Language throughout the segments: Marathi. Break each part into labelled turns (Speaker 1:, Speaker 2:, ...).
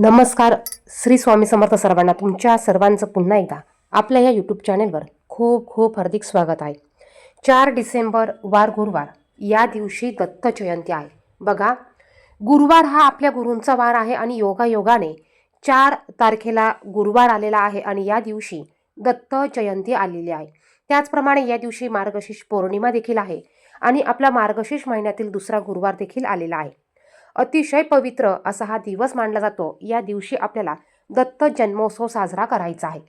Speaker 1: नमस्कार. श्री स्वामी समर्थ सर्वांना तुमच्या सर्वांचं पुन्हा एकदा आपल्या या यूट्यूब चॅनेलवर खूप खूप हार्दिक स्वागत आहे. चार डिसेंबर वार गुरुवार. या दिवशी दत्त जयंती आहे. बघा गुरुवार हा आपल्या गुरूंचा वार आहे आणि योगायोगाने चार तारखेला गुरुवार आलेला आहे आणि या दिवशी दत्त जयंती आलेली आहे. त्याचप्रमाणे या दिवशी मार्गशीर्ष पौर्णिमा देखील आहे आणि आपला मार्गशीर्ष महिन्यातील दुसरा गुरुवार देखील आलेला आहे. अतिशय पवित्र असा हा दिवस मानला जातो. या दिवशी आपल्याला दत्त जन्मोत्सव साजरा करायचा आहे.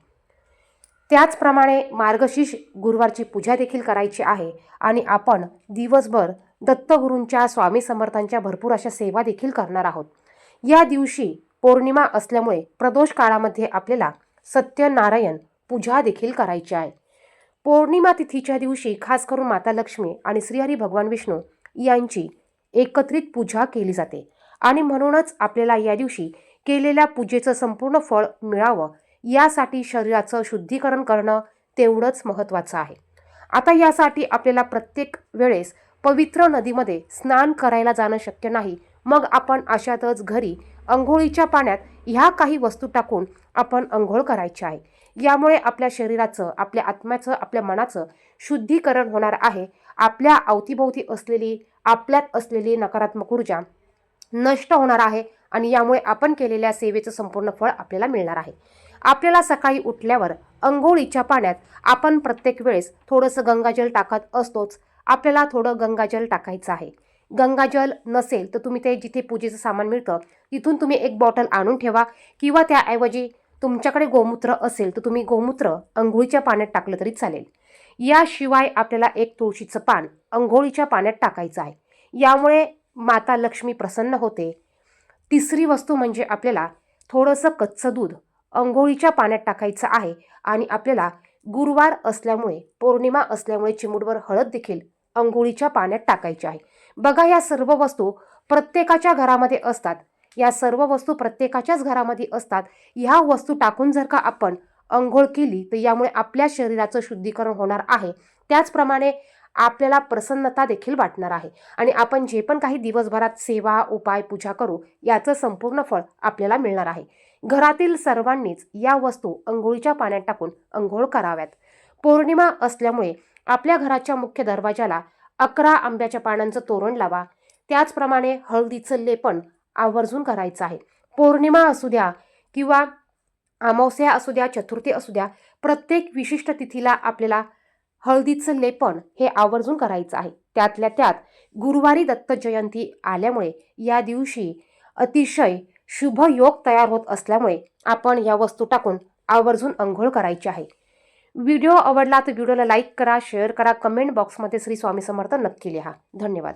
Speaker 1: त्याचप्रमाणे मार्गशीर्ष गुरुवारची पूजा देखील करायची आहे आणि आपण दिवसभर दत्तगुरूंच्या स्वामी समर्थांच्या भरपूर अशा सेवा देखील करणार आहोत. या दिवशी पौर्णिमा असल्यामुळे प्रदोष काळामध्ये आपल्याला सत्यनारायण पूजा देखील करायची आहे. पौर्णिमा तिथीच्या दिवशी खास करून माता लक्ष्मी आणि श्रीहरी भगवान विष्णू यांची एकत्रित पूजा केली जाते. आणि म्हणूनच आपल्याला या दिवशी केलेल्या पूजेचं संपूर्ण फळ मिळावं यासाठी शरीराचं शुद्धीकरण करणं तेवढंच महत्त्वाचं आहे. आता यासाठी आपल्याला प्रत्येक वेळेस पवित्र नदीमध्ये स्नान करायला जाणं शक्य नाही. मग आपण अशातच घरी अंघोळीच्या पाण्यात ह्या काही वस्तू टाकून आपण अंघोळ करायची आहे. यामुळे आपल्या शरीराचं आपल्या आत्म्याचं आपल्या मनाचं शुद्धीकरण होणार आहे. आपल्या अवतीभोवती असलेली आपल्यात असलेली नकारात्मक ऊर्जा नष्ट होणार आहे आणि यामुळे आपण केलेल्या सेवेचं संपूर्ण फळ आपल्याला मिळणार आहे. आपल्याला सकाळी उठल्यावर अंघोळीच्या पाण्यात आपण प्रत्येक वेळेस थोडंसं गंगाजल टाकत असतोच. आपल्याला थोडं गंगाजल टाकायचं आहे. गंगाजल नसेल तर तुम्ही ते जिथे पूजेचं सामान मिळतं तिथून तुम्ही एक बॉटल आणून ठेवा किंवा त्याऐवजी तुमच्याकडे गोमूत्र असेल तर तुम्ही गोमूत्र अंघोळीच्या पाण्यात टाकलं तरी चालेल. याशिवाय आपल्याला एक तुळशीचं पान अंघोळीच्या पाण्यात टाकायचं आहे. यामुळे माता लक्ष्मी प्रसन्न होते. तिसरी वस्तू म्हणजे आपल्याला थोडंसं कच्चं दूध अंघोळीच्या पाण्यात टाकायचं आहे आणि आपल्याला गुरुवार असल्यामुळे पौर्णिमा असल्यामुळे चिमुडवर हळद देखील अंघोळीच्या पाण्यात टाकायची आहे. बघा या सर्व वस्तू प्रत्येकाच्या घरामध्ये असतात. या सर्व वस्तू प्रत्येकाच्याच घरामध्ये असतात. ह्या वस्तू टाकून जर का आपण अंघोळ केली तर यामुळे आपल्या शरीराचं शुद्धीकरण होणार आहे. त्याचप्रमाणे आपल्याला प्रसन्नता देखील वाटणार आहे. आणि आपण जे पण काही दिवसभरात सेवा उपाय पूजा करू याचं संपूर्ण फळ आपल्याला मिळणार आहे. घरातील सर्वांनीच या वस्तू अंघोळीच्या पाण्यात टाकून अंघोळ कराव्यात. पौर्णिमा असल्यामुळे आपल्या घराच्या मुख्य दरवाजाला अकरा आंब्याच्या पानांचं तोरण लावा. त्याचप्रमाणे हळदीचं लेपन आवर्जून करायचं आहे. पौर्णिमा असू द्या किंवा अमावस्या असू द्या चतुर्थी असू द्या प्रत्येक विशिष्ट तिथीला आपल्याला हळदीचं लेपन हे आवर्जून करायचं आहे. त्यातल्या त्यात गुरुवारी दत्त जयंती आल्यामुळे या दिवशी अतिशय शुभ योग तयार होत असल्यामुळे आपण या वस्तू टाकून आवर्जून अंघोळ करायची आहे. व्हिडिओ आवडला तर व्हिडिओला लाईक करा शेअर करा कमेंट बॉक्समध्ये श्री स्वामी समर्थ नक्की लिहा. धन्यवाद.